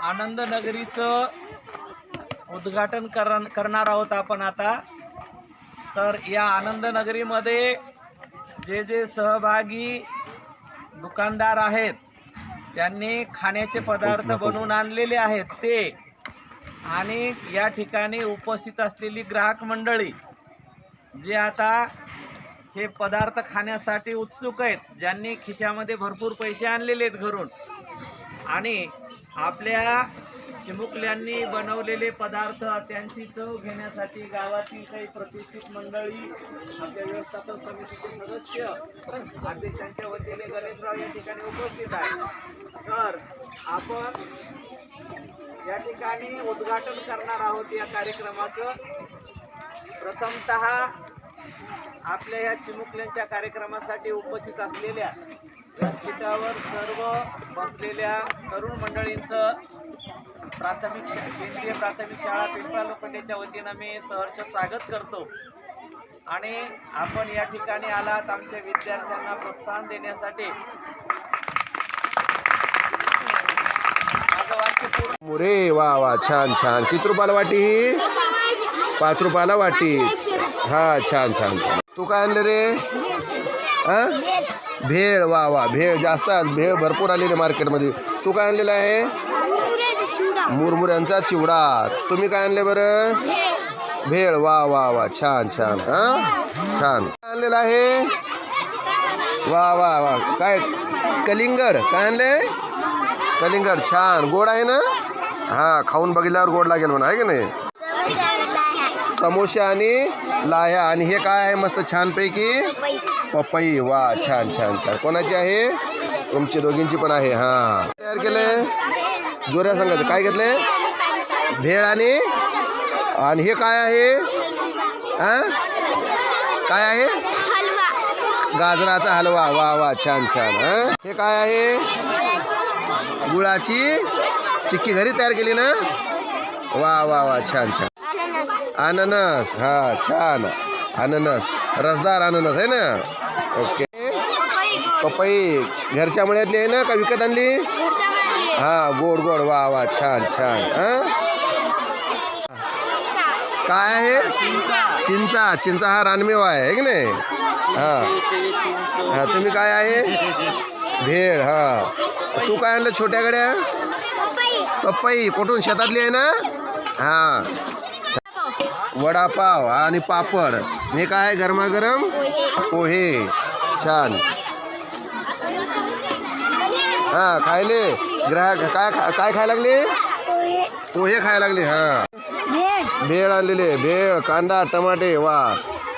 आनंद नगरीचं उद्घाटन कर करणार आहोत आपण आता. तर या आनंद नगरीमध्ये जे जे सहभागी दुकानदार आहेत त्यांनी खाण्याचे पदार्थ बनवून आणलेले आहेत ते आणि या ठिकाणी उपस्थित असलेली ग्राहक मंडळी जे आता हे पदार्थ खाण्यासाठी उत्सुक आहेत ज्यांनी खिशामध्ये भरपूर पैसे आणलेले आहेत घरून. आणि आपल्या चिमुकल्यांनी बनवलेले पदार्थ त्यांची चव घेण्यासाठी गावातील काही प्रतिष्ठित मंडळी आपल्या व्यवस्थापन समितीचे सदस्य अध्यक्षांच्या वतीने गणेशराव या ठिकाणी उपस्थित आहेत. तर आपण या ठिकाणी उद्घाटन करणार आहोत या कार्यक्रमाचं. प्रथमतः आपल्या या चिमुकल्यांच्या कार्यक्रमासाठी उपस्थित असलेल्या व्यासपीठावर सर्व बसलेल्या तरुण मंडळींचं प्राथमिक केंद्रीय प्राथमिक शाळा पिंपळा लोखंडेच्या वतीनं मी सहर्ष स्वागत करतो. आणि आपण या ठिकाणी आलात आमच्या विद्यार्थ्यांना प्रोत्साहन देण्यासाठी. मुरे वा वा छान छान. किती रुपयाला वाटी ही? पाच रुपयाला वाटी. हा छान छान छान. तू काय आणलं रे? हा? भेळ वा वा भेळ. जास्त. भेळ भरपूर आलेली मार्केटमध्ये. तू काय आणलेलं आहे? मुरमुऱ्यांचा चिवडा. तुम्ही काय आणले बरं? भेळ. वा वा वा छान छान. हा? छान. आणलेलं आहे? वा वा वा. काय? कलिंगड. काय आणले कलिंगड छान. गोड आहे ना? हा खाऊन बघितल्यावर गोड लागेल म्हणा आहे की नाही? समोसे आणि लाह्या. आणि हे काय आहे मस्त छानपैकी? पपई. वा छान छान छान. कोणाची आहे? तुमची दोघींची पण आहे हा. तयार केले? जोऱ्या सांगायचं. काय घेतले? भेळ आणि? आणि हे काय आहे? हा? काय आहे? गाजराचा हलवा. वा वा छान छान. हा? हे काय आहे? गुळाची चिक्की घरी तयार केली ना? वा वा वा छान छान. अननस हा छान. अननस. रसदार अननस आहे ना? ओके. पपई घरच्या मळ्यातली आहे ना का विकत आणली? हा गोड गोड. वा वा छान छान. हा? काय आहे? चिंचा. चिंचा हा रानमेवा आहे की नाही? हा. हा तुम्ही काय आहे? भेळ हा. तू काय आणलं छोट्या गड्या पपई कुठून? शेतातली आहे ना? हा. वडापाव आणि पापड. हे काय आहे? गरमागरम? पोहे. छान. हा खायले? ग्राहक काय काय खायला लागले? पोहे खायला लागले हा. भेळ आणलेले भेळ कांदा टमाटे वा.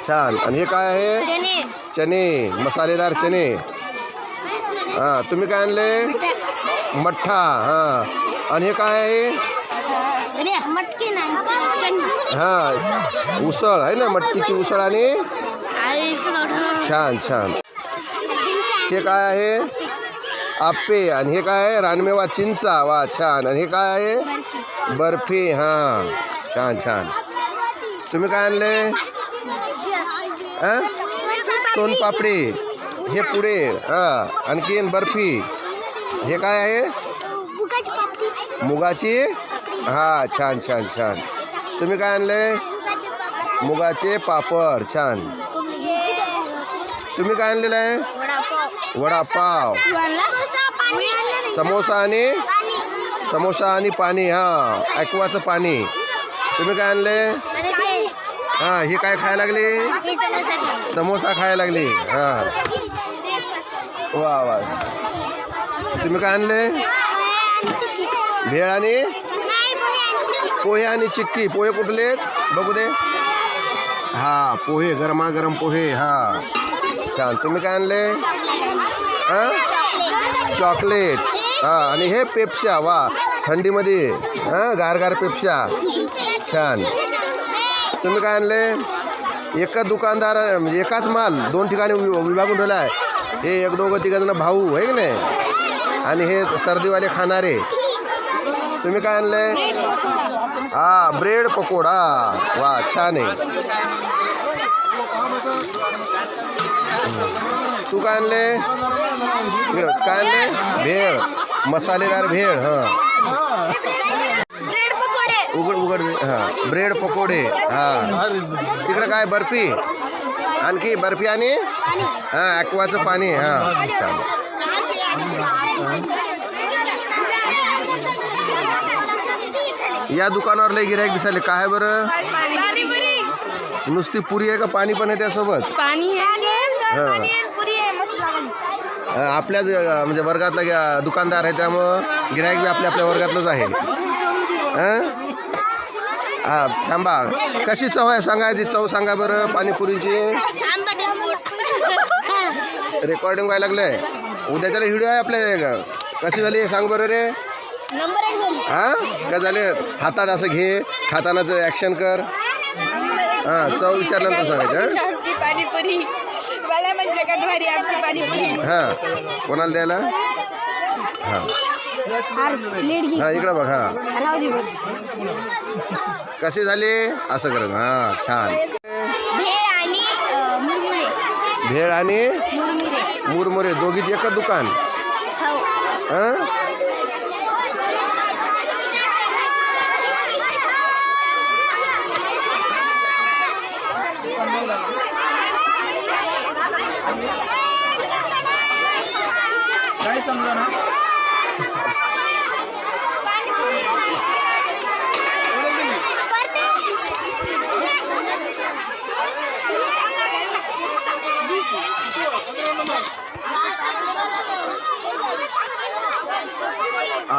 छान. आणि हे काय आहे? चणे. मसालेदार चणे. हा तुम्ही काय आणले? मठ्ठा हा. आणि हे काय आहे? मटकी हा उसळ आहे ना मटकीची उसळ आणि? छान छान. हे काय आहे? आप्पे. आणि हे काय आहे? रानमेवा चिंचा. वा छान. आणि हे काय आहे? बर्फी. हां छान छान. तुम्ही काय आणले? सोनपापडी. हे पुढे हां आणखीन बर्फी. हे काय आहे? मुगाची हा छान छान छान. तुम्ही काय आणले मुगाचे पापड. छान. तुम्ही काय आणलेलं आहे? वडापाव. समोसा आणि? समोसा आणि पाणी हा ॲक्वाचं पाणी. तुम्ही काय आणले हा ही काय खायला लागली? समोसा खायला लागली हा. वा वा. तुम्ही काय आणले? भेळ आणि? पोहे आणि चिक्की. पोहे कुठले? बघू दे. हा पोहे गरमागरम पोहे हा. छान तुम्ही काय आणले? हां? चॉकलेट. हां आणि हे पेप्शा वा. थंडीमध्ये हां गारगार पेप्शा छान. तुम्ही काय आणले? एका दुकानदार म्हणजे एकाच माल दोन ठिकाणी वि- विभागून ठेवला आहे हे एक दोघं तिघं भाऊ आहे की नाही? आणि हे सर्दीवाले खाणारे. तुम्ही काय आणले हा ब्रेड पकोडा. वा छान आहे. तू काय आणले काय आणले भेळ. मसालेदार भेळ हा. ब्रेड पकोडे. उघड उघड हा. ब्रेड पकोडे हा. तिकडं काय बर्फी? आणखी बर्फी आणि? हा ॲक्वाचं पाणी हा. छान या दुकानावर लय गिरायक दिसायले. काय आहे बरं? नुसती पुरी आहे का पाणी पण आहे त्यासोबत? हा. आपल्याच म्हणजे वर्गातला दुकानदार आहे त्यामुळं गिरायक बी आपल्या आपल्या वर्गातलंच आहे. हं? हा थांबा. कशी चव आहे? सांगायची चव सांगा बरं पाणीपुरीची. रेकॉर्डिंग व्हायला लागलंय. उद्याच्याला व्हिडिओ आहे आपल्या कशी झाली सांग बरं रे. हा? काय झाले? हातात असं घे. खातानाच ॲक्शन कर. हां चव विचारल्यानंतर सांगायचं म्हणजे का? हां. कोणाला द्यायला? हां. हां इकडं बघ हां. कशी झाली? असं करत हां छान. भेळ आणि मुरमुरे. दोघीत एकच दुकान? हो?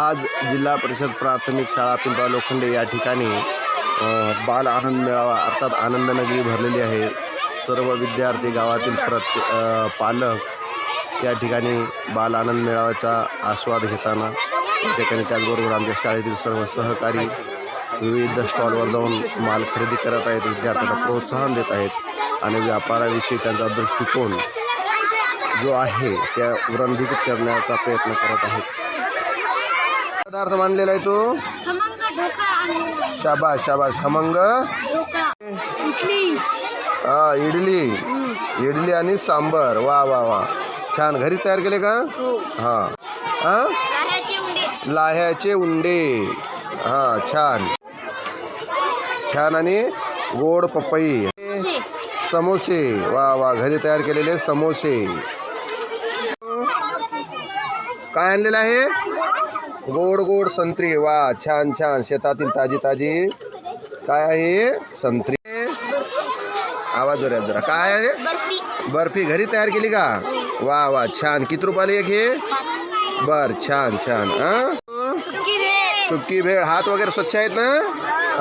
आज जिल्हा परिषद प्राथमिक शाळा पिंपळा लोखंडे या ठिकाणी बाल आनंद मेळावा अर्थात आनंदनगरी भरलेली आहे. सर्व विद्यार्थी गावातील प्रत पालक या ठिकाणी बाल आनंद मेळाव्याचा आस्वाद घेताना त्या ठिकाणी त्याचबरोबर आमच्या शाळेतील सर्व सहकारी विविध स्टॉलवर जाऊन माल खरेदी करत आहेत विद्यार्थ्यांना प्रोत्साहन देत आहेत आणि व्यापाराविषयी त्यांचा दृष्टिकोन जो आहे त्या वृद्धित करण्याचा प्रयत्न करत आहेत. पदार्थ मांडलेला आहे तो. शाबास शाबास. खमंग. हा इडली. इडली आणि सांबर. वा वा वा. छान. घरी तयार केले का? हा. हा. उंडे. लाह्याचे उंडे. हा छान. छान आणि गोड पपई. समोसे. वा वा. घरी तयार केलेले समोसे. काय आणलेलं आहे? गोड गोड संत्री. वा छान छान. शेतातील ताजी ताजी. काय आहे? संत्री. आवाज़ जोरात जरा. काय आहे? बर्फ़ी. घरी तयार केली का? वा वा. छान. किती रुपयाला एक हे? बर छान छान. हा सुकी भेळ. हात वगैरे स्वच्छ आहेत ना?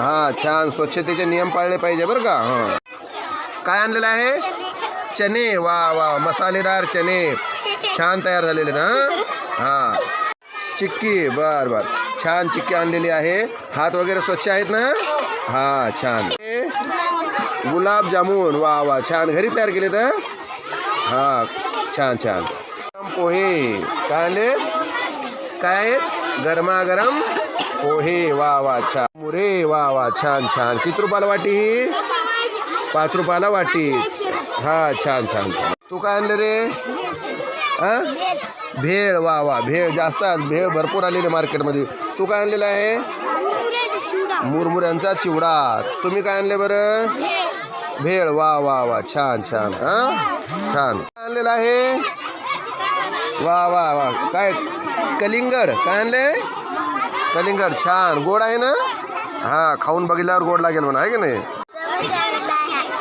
हा छान. स्वच्छतेचे नियम पाळले पाहिजे बरं का? हाँ. काय आणलेलं आहे? चणे. वा वा. मसालेदार चणे. छान तयार झालेले ना हाँ. चिक्की बर बर. छान चिक्की आणलेली आहे. हात वगैरे स्वच्छ आहेत ना? हा छान. गुलाबजामुन वा वा छान. घरी तयार केले तर छान छान. पोहे. काय आणले काय आहेत? गरमागरम पोहे. वा वा छान. मुरे वा वा छान छान. किती रुपयाला वाटी ही? पाच रुपयाला वाटी. हा छान छान छान. तू काय आणलं रे? हा? भेळ. वा वा. भेळ जास्त. भेळ भरपूर आलेली मार्केटमध्ये. तू काय आणलेलं आहे? मुरमुऱ्याचा चिवडा. तुम्ही काय आणले बरं? भेळ. वा वा वा. छान छान. हा? छान. आणलेलं आहे? वा वा वा. काय? कलिंगड. काय आणले? कलिंगड. छान. गोड आहे ना? हा खाऊन बघितल्यावर गोड लागेल म्हणा. आहे की नाही?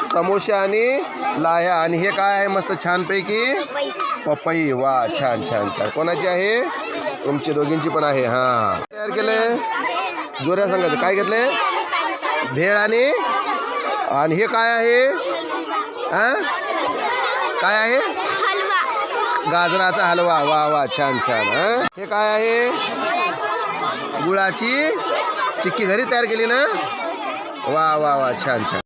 समोसे आणि लाह्या. आणि हे काय आहे मस्त छानपैकी? पपई. वा छान छान छान. कोणाची आहे? तुमची दोघींची पण आहे हां. तयार केले जोऱ्या सांगायचं काय घेतले भेळ आणि? आणि हे काय आहे? हां काय आहे? हलवा. गाजराचा हलवा. वा वा छान छान. हां? हे काय आहे? गुळाची चिक्की घरी तयार केली ना? वा वा वा छान छान.